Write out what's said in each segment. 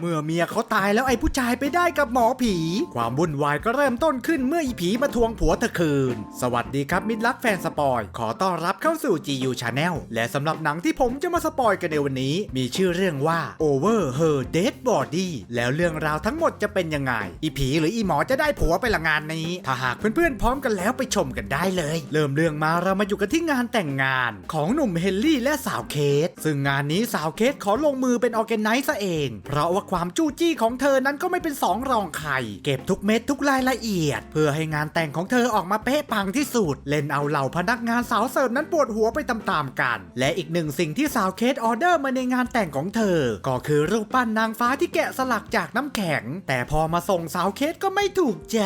เมื่อเมียเขาตายแล้วไอ้ผู้ชายไปได้กับหมอผี ความวุ่นวายก็เริ่มต้นขึ้นเมื่ออีผีมาทวงผัวเธอคืน สวัสดีครับมิตรรักแฟนสปอย ขอต้อนรับเข้าสู่ GU Channel และสำหรับหนังที่ผมจะมาสปอยกันในวันนี้ มีชื่อเรื่องว่า Over Her Dead Body แล้วเรื่องราวทั้งหมดจะเป็นยังไง อีผีหรืออีหมอจะได้ผัวไปละงานนี้ ถ้าหากเพื่อนๆพร้อมกันแล้วไปชมกันได้เลย เริ่มเรื่องมาเรามาอยู่กันที่งานแต่งงาน ของหนุ่มเฮนรี่และสาวเคทซึ่งงานนี้สาวเคทขอลงมือเป็นออแกไนซ์ซะเอง เพราะว่าความจู้จี้ของเธอนั้นก็ไม่เป็นสองรองใคร เก็บทุกเม็ดทุกรายละเอียด เพื่อให้งานแต่งของเธอออกมาเป๊ะปังที่สุด เล่นเอาเหล่าพนักงานสาวเสิร์ฟนั้นปวดหัวไปตามๆกัน และอีกหนึ่งสิ่งที่สาวเคทออเดอร์มาในงานแต่งของเธอ ก็คือรูปปั้นนางฟ้าที่แกะสลักจากน้ำแข็ง แต่พอมาส่งสาวเคทก็ไม่ถูกใจ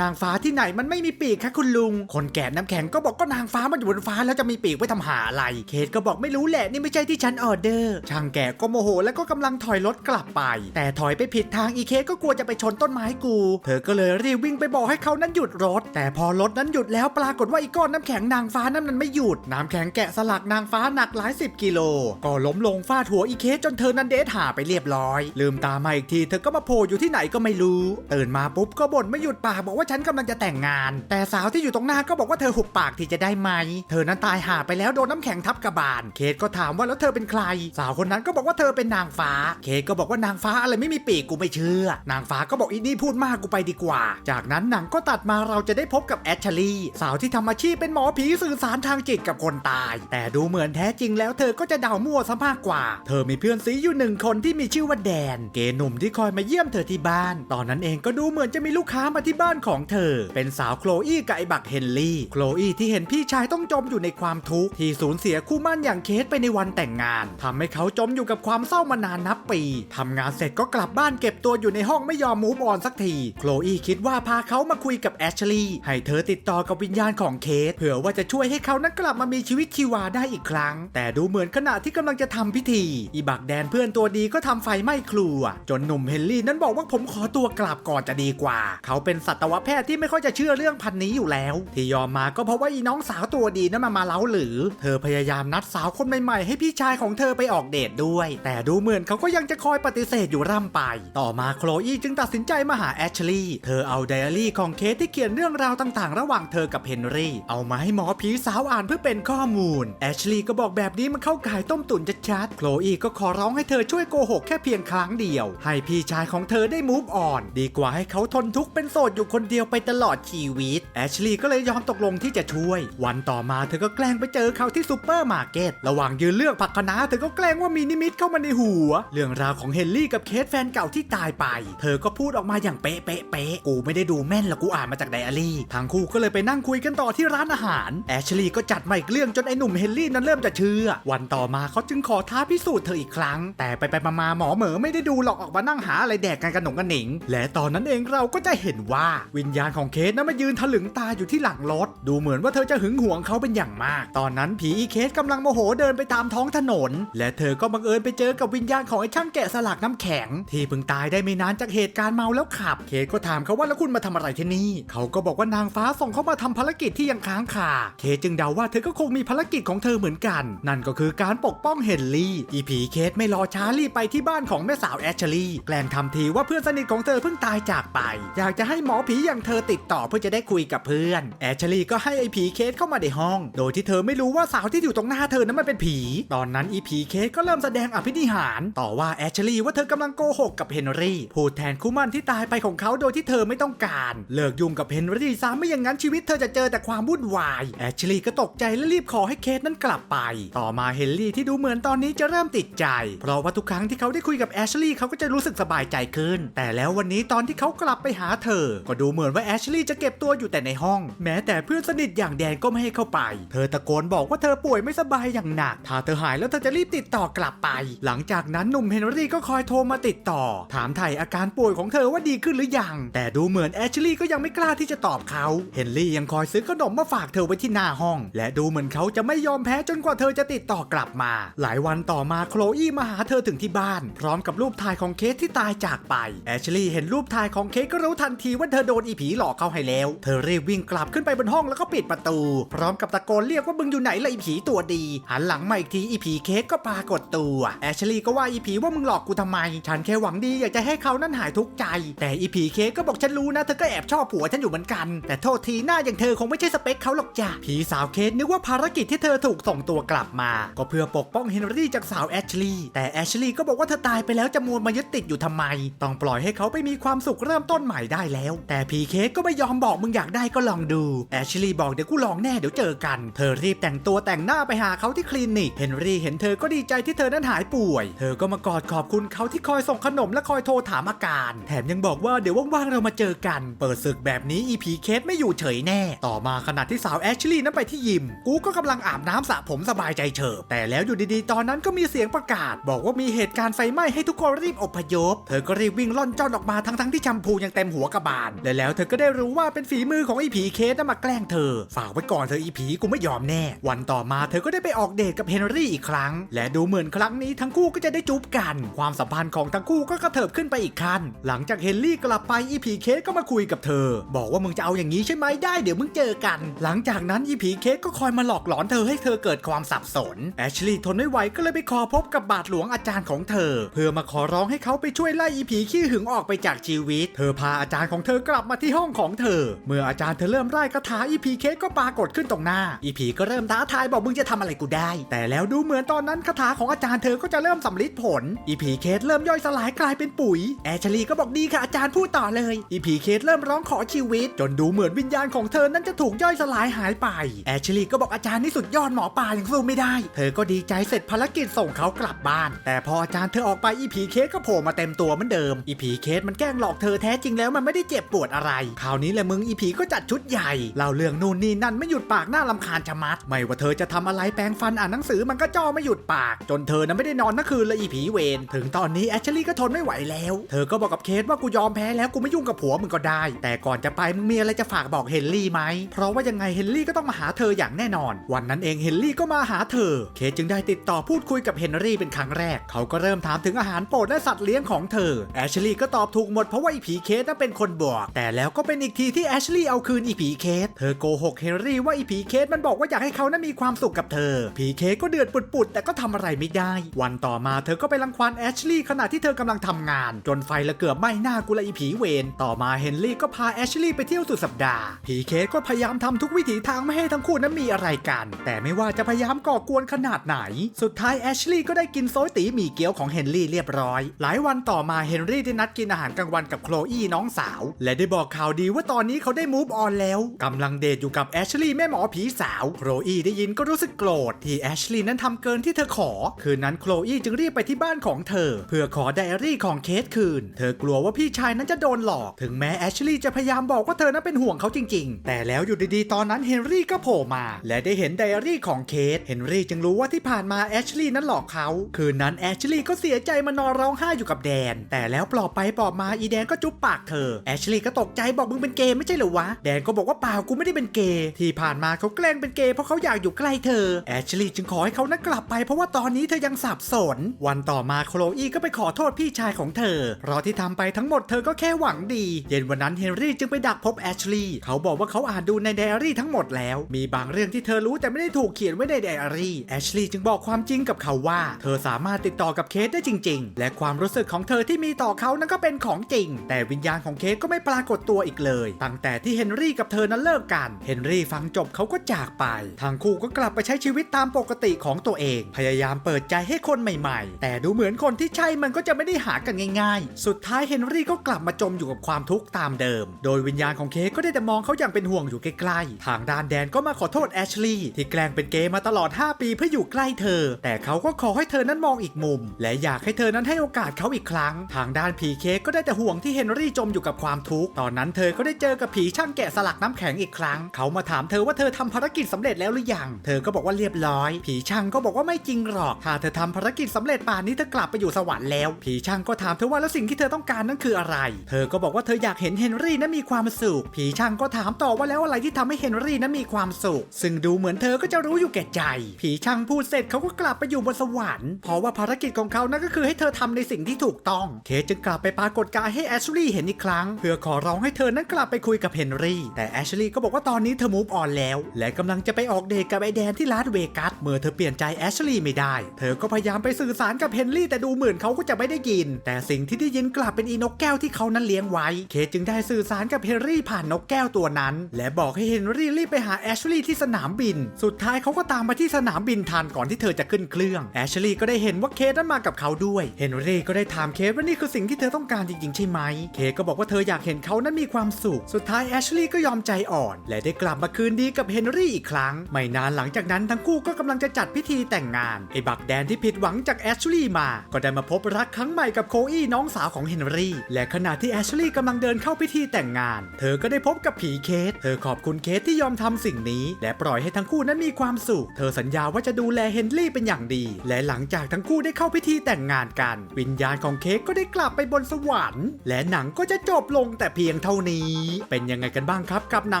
นางฟ้าที่ไหนมันไม่มีปีกคะคุณลุง คนแกะน้ำแข็งก็บอกก็นางฟ้ามันอยู่บนฟ้าแล้วจะมีปีกไว้ทำหาอะไร เคทก็บอกไม่รู้แหละนี่ไม่ใช่ที่ฉันออเดอร์ ช่างแกะก็โมโหแล้วก็กำลังถอยรถกลับไปแต่ถอยไปผิดทางอีเคก็กลัวจะไปชนต้นไม้กู เธอก็เลยรีบวิ่งไปบอกให้เขานั้นหยุดรถ แต่พอรถนั้นหยุดแล้วปรากฏว่าอีก้อนน้ำแข็งนางฟ้านั้นมันไม่หยุด น้ำแข็งแกะสลักนางฟ้าหนักหลายสิบกิโล ก็ล้มลงฟาดหัวอีเคจนเธอนั้นเดทหาไปเรียบร้อย ลืมตามาอีกทีเธอก็มาโผล่อยู่ที่ไหนก็ไม่รู้ ตื่นมาปุ๊บก็บ่นไม่หยุดปากบอกว่าฉันกำลังจะแต่งงาน แต่สาวที่อยู่ตรงหน้าก็บอกว่าเธอหุบปากที่จะได้ไหม เธอนั้นตายหาไปแล้วโดนน้ำแข็งทับกระบาล เคทก็ถามว่าแล้วเธอเป็นใคร สาวคนนั้นก็บอกว่าเธอเป็นนางฟ้า เคทก็บอกว่านางฟ้าอะไรไม่มีปีกกูไม่เชื่อ นางฟ้าก็บอกอีนี่พูดมากกูไปดีกว่า จากนั้นหนังก็ตัดมาเราจะได้พบกับแอชลีสาวที่ทำอาชีพเป็นหมอผีสื่อสารทางจิตกับคนตาย แต่ดูเหมือนแท้จริงแล้วเธอก็จะเดามั่วซะมากกว่า เธอมีเพื่อนซีอยู่หนึ่งคนที่มีชื่อว่าแดน เกย์หนุ่มที่คอยมาเยี่ยมเธอที่บ้าน ตอนนั้นเองก็ดูเหมือนจะมีลูกค้ามาที่บ้านของเธอ เป็นสาวโคลอี้กับไอบักเฮนรี่ โคลอี้ที่เห็นพี่ชายต้องจมอยู่ในความทุกข์ที่สูญเสียคู่มั่นอย่างเคสไปในวันแต่งงานทำให้เขาจมอยู่กับความเศร้ามานานนับปีทำงานเสร็จก็กลับบ้านเก็บตัวอยู่ในห้องไม่ยอมมูฟออนสักทีโคลอี้คิดว่าพาเขามาคุยกับแอชลีย์ให้เธอติดต่อกับวิญญาณของเคสเผื่อว่าจะช่วยให้เขานั้นกลับมามีชีวิตชีวาได้อีกครั้ง แต่ดูเหมือนขณะที่กำลังจะทำพิธี อีบักแดนเพื่อนตัวดีก็ทำไฟไหม้ครัว จนหนุ่มเฮนรี่นั้นบอกว่าผมขอตัวกลับก่อนจะดีกว่า เขาเป็นสัตวแพทย์ที่ไม่ค่อยจะเชื่อเรื่องพันนี้อยู่แล้ว ที่ยอมมาก็เพราะว่าอีน้องสาวตัวดีนั้นมามาเล้าหรือ เธอพยายามนัดสาวคนใหม่ๆให้พี่ชายของเธอไปออกเดทด้วย แต่ดูเหมือนเขาก็ยังจะคอยปฏิเสธอยู่ร่ำไป ต่อมาโคลอี้จึงตัดสินใจมาหาแอชลีย์เธอเอาไดอารี่ของเคสที่เขียนเรื่องราวต่างๆ ระหว่างเธอกับเฮนรี่ เอามาให้หมอผีสาวอ่านเพื่อเป็นข้อมูล แอชลีย์ก็บอกแบบนี้มันเข้าข่ายต้มตุ๋นชัดๆโคลอี้ก็ขอร้องให้เธอช่วยโกหกแค่เพียงครั้งเดียว ให้พี่ชายของเธอได้มูฟออนดีกว่าให้เขาทนทุกข์เป็นโสดอยู่คนเดียวไปตลอดชีวิตแอชลีย์ก็เลยยอมตกลงที่จะช่วย วันต่อมาเธอก็แกล้งไปเจอเขาที่ซูเปอร์มาร์เก็ตระหว่างยืนเลือกผักคะน้าเธอก็แกล้งว่ามีนิมิตเข้ามาในหัว เรื่องราวของเฮนรี่กับเคสแฟนเก่าที่ตายไป เธอก็พูดออกมาอย่างเป๊ะเป๊ะเป๊ะกูไม่ได้ดูแม่นหรอกกูอ่านมาจากไดอารี่ทั้งคู่ก็เลยไปนั่งคุยกันต่อที่ร้านอาหาร แอชลีย์ก็จัดมาอีกเรื่องจนไอ้หนุ่มเฮนรี่นั้นเริ่มจะเชื่อ วันต่อมาเขาจึงขอท้าพิสูจน์เธออีกครั้ง แต่ไปไปมาๆหมอเหมอไม่ได้ดูหรอกออกมานั่งหาอะไรแดกกันกันหนงกันหนิง และตอนนั้นเองเราก็จะเห็นว่าวิญญาณของเคสนั้นมายืนถลึงตาอยู่ที่หลังรถ ดูเหมือนว่าเธอจะหึงหวงเขาเป็นอย่างมาก ตอนนั้นผีอีเคสกำลังโมโหเดินไปตามท้องถนน และเธอก็บังเอิญไปเจอกับวิญญาณของไอ้ช่างแกะสลักน้ำแข็ง ที่เพิ่งตายได้ไม่นานจากเหตุการณ์เมาแล้วขับ เคสก็ถามเขาว่าแล้วคุณมาทำอะไรที่นี่ เขาก็บอกว่านางฟ้าส่งเขามาทำภารกิจที่ยังค้างคา เคสจึงเดาว่าเธอก็คงมีภารกิจของเธอเหมือนกัน นั่นก็คือการปกป้องเฮนรี่ อีผีเคสไม่รอช้ารีบไปที่บ้านของแม่สาวแอชลีย์แกล้งทำทีว่าเพื่อนสนิทของเธอเพิ่งตายจากไป อยากจะให้หมอผีอย่างเธอติดต่อเพื่อจะได้คุยกับเพื่อน แอชลีย์ก็ให้ไอ้ผีเคสเข้ามาในห้อง โดยที่เธอไม่รู้ว่าสาวที่อยู่ตรงหน้าเธอนั้นมันเป็นผี ตอนนั้นอีผีเคสก็เริ่มแสดงอภินิหาร ต่อว่าแอชลีย์ว่าเธอกำลังโกหกกับเฮนรี่พูดแทนคู่มั่นที่ตายไปของเขาโดยที่เธอไม่ต้องการ เลิกยุ่งกับเฮนรี่ซะไม่อย่างนั้นชีวิตเธอจะเจอแต่ความวุ่นวายแอชลีย์ก็ตกใจและรีบขอให้เคสนั้นกลับไป ต่อมาเฮนรี่ที่ดูเหมือนตอนนี้จะเริ่มติดใจ เพราะว่าทุกครั้งที่เขาได้คุยกับแอชลีย์เขาก็จะรู้สึกสบายใจขึ้น แต่แล้ววันนี้ตอนที่เขากลับไปหาเธอ ก็ดูเหมือนว่าแอชลีย์จะเก็บตัวอยู่แต่ในห้อง แม้แต่เพื่อนสนิทอย่างแดนก็ไม่ให้เข้าไป เธอตะโกนบอกว่าเธอป่วยไม่สบายอย่างหนัก ถ้าเธอหายแล้วเธอจะรีบติดต่อกลับไป หลังจากนั้นหนุ่มเฮนรี่ก็คอยโทรมาติดต่อ ถามไถ่อาการป่วยของเธอว่าดีขึ้นหรือยัง แต่ดูเหมือนแอชลีย์ก็ยังไม่กล้าที่จะตอบเขา เฮนรี่ยังคอยซื้อขนมมาฝากเธอไว้ที่หน้าห้อง และดูเหมือนเขาจะไม่ยอมแพ้จนกว่าเธอจะติดต่อกลับมา หลายวันต่อมาโคลอี้มาหาเธอถึงที่บ้าน พร้อมกับรูปถ่ายของเคสที่ตายจากไป แอชลีย์เห็นรูปถ่ายของเคสก็รู้ทันทีว่าเธอโดนอีผีหลอกเข้าให้แล้ว เธอรีบวิ่งกลับขึ้นไปบนห้องแล้วก็ปิดประตู พร้อมกับตะโกนเรียกว่ามึงอยู่ไหนล่ะอีผีตัวดี หันหลังมาอีกทีอีผีเคสก็ปรากฏตัว แอชลีย์ก็ว่าอีผีว่ามึงหลอกกูทำไมฉันแค่หวังดีอยากจะให้เขานั้นหายทุกข์ใจ แต่อีผีเคก็บอกฉันรู้นะเธอก็แอบชอบผัวฉันอยู่เหมือนกัน แต่โทษทีหน้าอย่างเธอคงไม่ใช่สเปคเขาหรอกจ้ะผีสาวเคสนึกว่าภารกิจที่เธอถูกส่งตัวกลับมา ก็เพื่อปกป้องเฮนรี่จากสาวแอชลีย์แต่แอชลีย์ก็บอกว่าเธอตายไปแล้วจะมัวมายึดติดอยู่ทำไม ต้องปล่อยให้เขาไปมีความสุขเริ่มต้นใหม่ได้แล้ว แต่ผีเคสก็ไม่ยอมบอกมึงอยากได้ก็ลองดูแอชลีย์บอกเดี๋ยวกูลองแน่เดี๋ยวเจอกัน เธอรีบแต่งตัวแต่งหน้าไปหาเขาที่คลินิกเฮนรี่เห็นเธอก็ดีใจที่เธอนั้นหายป่วย เธอก็มากอดขอบคุณเขาที่คอยส่งขนมและคอยโทรถามอาการ แถมยังบอกว่าเดี๋ยวว่างๆเรามาเจอกัน เปิดศึกแบบนี้อีผีเคสไม่อยู่เฉยแน่ ต่อมาขณะที่สาวแอชลีย์นั้นไปที่ยิม กูก็กำลังอาบน้ำสระผมสบายใจเฉิบแต่แล้วอยู่ดีๆ ตอนนั้นก็มีเสียงประกาศ บอกว่ามีเหตุการณ์ไฟไหม้ให้ทุกคนรีบอพยพ เธอก็รีบวิ่งล่อนจ้อนออกมาทั้งๆที่แชมพูยังเต็มหัวกระบาลและแล้วเธอก็ได้รู้ว่าเป็นฝีมือของอีผีเคสน่ะมาแกล้งเธอ ฝากไว้ก่อนเธออีผีกูไม่ยอมแน่ วันต่อมาเธอก็ได้ไปออกเดทกับเฮนรี่อีกครั้ง และดูเหมือนครั้งนี้ทั้งคู่ก็จะได้จูบกัน ความสัมพันธ์ของทั้งคู่ก็กระเถิบขึ้นไปอีกขั้นหลังจากเฮนรี่กลับไปอีผีเคสก็มาคุยกับเธอ บอกว่ามึงจะเอาอย่างนี้ใช่ไหมได้เดี๋ยวมึงเจอกัน หลังจากนั้นอีผีเคสก็คอยมาหลอกหลอนเธอให้เธอเกิดความสับสนแอชลีย์ทนไม่ไหวก็เลยไปขอพบกับบาทหลวงอาจารย์ของเธอ เพื่อมาขอร้องให้เขาไปช่วยไล่อีผีขี้หึงออกไปจากชีวิต เธอพาอาจารย์ของเธอกลับมาที่ห้องของเธอ เมื่ออาจารย์เธอเริ่มไล่คาถาอีผีเคสก็ปรากฏขึ้นตรงหน้าอีผีก็เริ่มท้าทายบอกมึงจะทำอะไรกูได้ แต่แล้วดูเหมือนตอนนั้นคาถาของอาจารย์เธอก็จะเริ่มสำลิดผลอีผีเคสเริ่มย่อยสลายกลายเป็นปุ๋ย แอชลีก็บอกดีค่ะอาจารย์พูดต่อเลย อีผีเคสเริ่มร้องขอชีวิต จนดูเหมือนวิญญาณของเธอนั้นจะถูกย่อยสลายหายไป แอชลีก็บอกอาจารย์นี่สุดยอดหมอปลายังสู้ไม่ได้ เธอก็ดีใจเสร็จภารกิจส่งเขากลับบ้าน แต่พออาจารย์เธอออกไปอีผีเคสก็โผล่มาเต็มตัวเหมือนเดิม อีผีเคสมันแกล้งหลอกเธอแท้จริงแล้วมันไม่ได้เจ็บปวดอะไร คราวนี้แหละมึงอีผีก็จัดชุดใหญ่เล่าเรื่องนู่นนี่นั่นไม่หยุดปากหน้าลำคาญชะมัด ไม่ว่าเธอจะทำอะไรแปรงฟันอ่านหนังสือมันก็จ้อไม่หยุดปาก จนเธอนั้นไม่ได้นอนทั้งคืนเลยอีผีเวรถึงตอนนี้แอชลีย์ก็ทนไม่ไหวแล้ว เธอก็บอกกับเคสว่ากูยอมแพ้แล้วกูไม่ยุ่งกับผัวมึงก็ได้ แต่ก่อนจะไปมึงมีอะไรจะฝากบอกเฮนรี่ไหม เพราะว่ายังไงเฮนรี่ก็ต้องมาหาเธออย่างแน่นอน วันนั้นเองเฮนรี่ก็มาหาเธอ เคสจึงได้ติดต่อพูดคุยกับเฮนรี่เป็นครั้งแรก เขาก็เริ่มถามถึงอาหารโปรดและสัตว์เลี้ยงของเธอ แอชลีย์ก็ตอบถูกหมดเพราะว่าอีผีเคสนั้นเป็นคนบอก แต่แล้วก็เป็นอีกทีที่แอชลีย์เอาคืนอีผีเคส เธอโกหกเฮนรี่ว่าอีผีเคสมันบอกว่าอยากให้เขานั้นมีความสุขกับเธอ ผีเคสก็เดือดปุดๆแต่ก็ทำอะไรไม่ได้ วันต่อมาเธอก็ไปรังควานแอชลีย์ขณะที่เธอกำลังทำงาน จนไฟละเกือบไหม้หน้ากุละอีผีเวนต่อมาเฮนรี่ก็พาแอชลีย์ไปเที่ยวสุดสัปดาห์ ผีเคสก็พยายามทำทุกวิถีทางไม่ให้ทั้งคู่นั้นมีอะไรกัน แต่ไม่ว่าจะพยายามก่อกวนขนาดไหน สุดท้ายแอชลีย์ก็ได้กินโซยตีหมี่เกี๊ยวของเฮนรี่เรียบร้อย หลายวันต่อมาเฮนรี่ได้นัดกินอาหารกลางวันกับโคลอี้น้องสาว และได้บอกข่าวดีว่าตอนนี้เขาได้มูฟออนแล้วกำลังเดทอยู่กับแอชลีย์แม่หมอผีสาวโคลอี้ได้ยินก็รู้สึกโกรธที่แอชลีย์นั้นทำเกินที่เธอขอ คืนนั้นโคลอี้จึงรีบไปที่บ้านของเธอ เพื่ออขอไดอารี่ของเคสคืน เธอกลัวว่าพี่ชายนั้นจะโดนหลอก ถึงแม้แอชลีย์จะพยายามบอกว่าเธอนั้นเป็นห่วงเขาจริง ๆ แต่แล้วอยู่ดีๆ ตอนนั้นเฮนรี่ก็โผล่มา และได้เห็นไดอารี่ของเคส เฮนรี่จึงรู้ว่าที่ผ่านมาแอชลีย์นั้นหลอกเขา คืนนั้นแอชลีย์ก็เสียใจมานอนร้องไห้อยู่กับแดน แต่แล้วปลอบไปปลอบมาอีแดนก็จุ๊บปากเธอ แอชลีย์ก็ตกใจบอกมึงเป็นเกย์ไม่ใช่เหรอวะ แดนก็บอกว่าเปล่ากูไม่ได้เป็นเกย์ ที่ผ่านมาเขาแกล้งเป็นเกย์เพราะเขาอยากอยู่ใกล้เธอ แอชลีย์จึงขอให้เขานั้นกลับไปเพราะว่าตอนนี้เธอยังสับสน วันต่อมาโคลอีก็ไปขอโทษพี่ชายของเธอ เพราะที่ทำไปทั้งหมดเธอก็แค่หวังดี เย็นวันนั้นเฮนรี่จึงไปดักพบแอชลีย์เขาบอกว่าเขาอ่านดูในไดอารี่ทั้งหมดแล้ว มีบางเรื่องที่เธอรู้แต่ไม่ได้ถูกเขียนไว้ในไดอารี่แอชลีย์จึงบอกความจริงกับเขาว่า เธอสามารถติดต่อกับเคสได้จริง ๆ และความรู้สึกของเธอที่มีต่อเขานั้นก็เป็นของจริง แต่วิญญาณของเคสก็ไม่ปรากฏตัวอีกเลย ตั้งแต่ที่เฮนรี่กับเธอนั้นเลิกกัน เฮนรี่ฟังจบเขาก็จากไป ทางคู่ก็กลับไปใช้ชีวิตตามปกติของตัวเอง พยายามเปิดใจให้คนใหม่ ๆ แต่ดูเหมือนคนที่ใช่มันก็จะไม่ได้หากันง่ายๆ สุดท้ายเฮนรี่ก็กลับมาจมอยู่กับความทุกข์ตามเดิม โดยวิญญาณของเคสก็ได้แต่มองเขาอย่างเป็นห่วงอยู่ใกล้ๆ ทางด้านแดนก็มาขอโทษแอชลีย์ที่แกล้งเป็นเกย์มาตลอด 5 ปีเพื่ออยู่ใกล้เธอ แต่เขาก็ขอให้เธอนั้นมองอีกมุม และอยากให้เธอนั้นให้โอกาสเขาอีกครั้ง ทางด้านผีเคสก็ได้แต่ห่วงที่เฮนรี่จมอยู่กับความทุกข์ ตอนนั้นเธอก็ได้เจอกับผีช่างแกะสลักน้ำแข็งอีกครั้ง เขามาถามเธอว่าเธอทำภารกิจสำเร็จแล้วหรือยัง เธอก็บอกว่าเรียบร้อย ผีช่างก็บอกว่าไม่จริงหรอก ถ้าเธอทำภารกิจสำเร็จป่านนี้เธอกลับไปอยู่สวรรค์แล้ว ผีช่างก็ถามเธอว่าแล้วสิ่งที่เธอต้องการนั้นคืออะไร เธอก็บอกว่าเธออยากเห็นเฮนรี่นั้นมีความสุข ผีช่างก็ถามต่อว่าแล้วอะไรที่ทำให้เฮนรี่นั้นมีความสุข ซึ่งดูเหมือนเธอก็จะรู้อยู่แก่ใจ ผีช่างพูดเสร็จเขาก็กลับไปอยู่บนสวรรค์ เพราะว่าภารกิจของเขานั่นก็คือให้เธอทำในสิ่งที่ถูกต้อง เคจึงกลับไปปรากฏกายให้แอชลีย์เห็นอีกครั้ง เพื่อขอร้องให้เธอนั้นกลับไปคุยกับเฮนรี่ แต่แอชลีย์ก็บอกว่าตอนนี้เธอมูฟออนแล้ว และกำลังจะไปออกเดทกับไอแดนที่ลาสเวกัส เมื่อเธอเปลี่ยนใจแอชลีย์ไม่ได้ เธอก็พยายามไปสื่อสารกับเฮนรี่แต่ดูเหมือนเขาก็จะไม่ได้ยิน แต่สิ่งที่ได้ยินกลับเป็นอีนกแก้วที่เขานั้นเลี้ยงไว้ เคจึงได้สื่อสารกับเฮนรี่ผ่านนกแก้วตัวนั้น และบอกให้เฮนรี่รีบไปหาแอชลีย์ที่สนามบิน สุดท้ายเขาก็ตามมาที่สนามบินทันก่อนที่เธอจะขึ้นเครื่อง แอชลีย์ก็ได้เห็นว่าเคนั้นมากับเขาด้วยเฮนรี่ก็ได้ถามเคว่านี่คือสิ่งที่เธอต้องการจริงๆ ใช่ไหม เคก็บอกว่าเธออยากเห็นเขานั้นมีความสุข สุดท้ายแอชลีย์ก็ยอมใจอ่อน และได้กลับมาคืนดีกับเฮนรี่อีกครั้ง ไม่นานหลังจากนั้นทั้งคู่ก็กำลังจะจัดพิธีแต่งงานไอ้บักแดนที่ผิดหวังจากแอชลีย์มา ก็ได้มาพบรักครั้งใหม่กับโคอี้น้องสาวของเฮนรี่ และขณะที่แอชลีย์กำลังเดินเข้าพิธีแต่งงาน เธอก็ได้พบกับผีเคทเธอขอบคุณเคทที่ยอมทำสิ่งนี้ และปล่อยให้ทั้งคู่นั้นมีความสุข เธอสัญญาว่าจะดูแลเฮนรี่เป็นอย่างดี และหลังจากทั้งคู่ได้เข้าพิธีแต่งงานกัน วิญญาณของเคทก็ได้กลับไปบนสวรรค์ และหนังก็จะจบลงแต่เพียงเท่านี้ เป็นยังไงกันบ้างครับกับหนั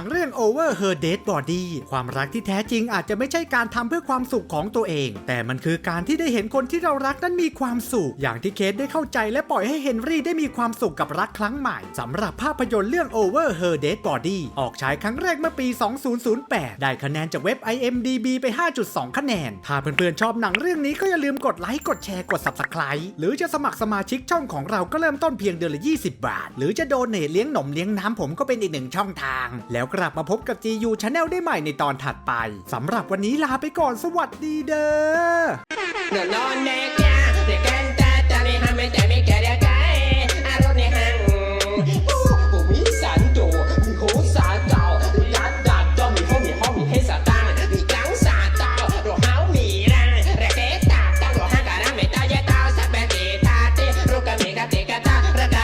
งเรื่อง Over Her Dead Body ความรักที่แท้จริงอาจจะไม่ใช่การทำเพื่อความสุขของตัวเอง แต่มันคือการที่ได้เห็นคนที่เรารักนั้นมีความสุขอย่างที่เคทได้เข้าใจและปล่อยให้เฮนรี่ได้มีความสุขกับรักครั้งใหม่สำหรับภาพยนตร์เรื่อง Over Her Dead Body ออกฉายครั้งแรกเมื่อปี 2008 ได้คะแนนจากเว็บ IMDB ไป 5.2 คะแนน ถ้าเพื่อนๆชอบหนังเรื่องนี้ก็อย่าลืมกดไลค์กดแชร์กด Subscribe หรือจะสมัครสมาชิกช่องของเราก็เริ่มต้นเพียงเดือนละ 20 บาท หรือจะโดเนทเลี้ยงหนมเลี้ยงน้ำผมก็เป็นอีกหนึ่งช่องทาง แล้วกลับมาพบกับ GU Channel ได้ใหม่ในตอนถัดไปสำหรับวันนี้ลาไปก่อนสวัสดีเด้อ No, no, no. mí no me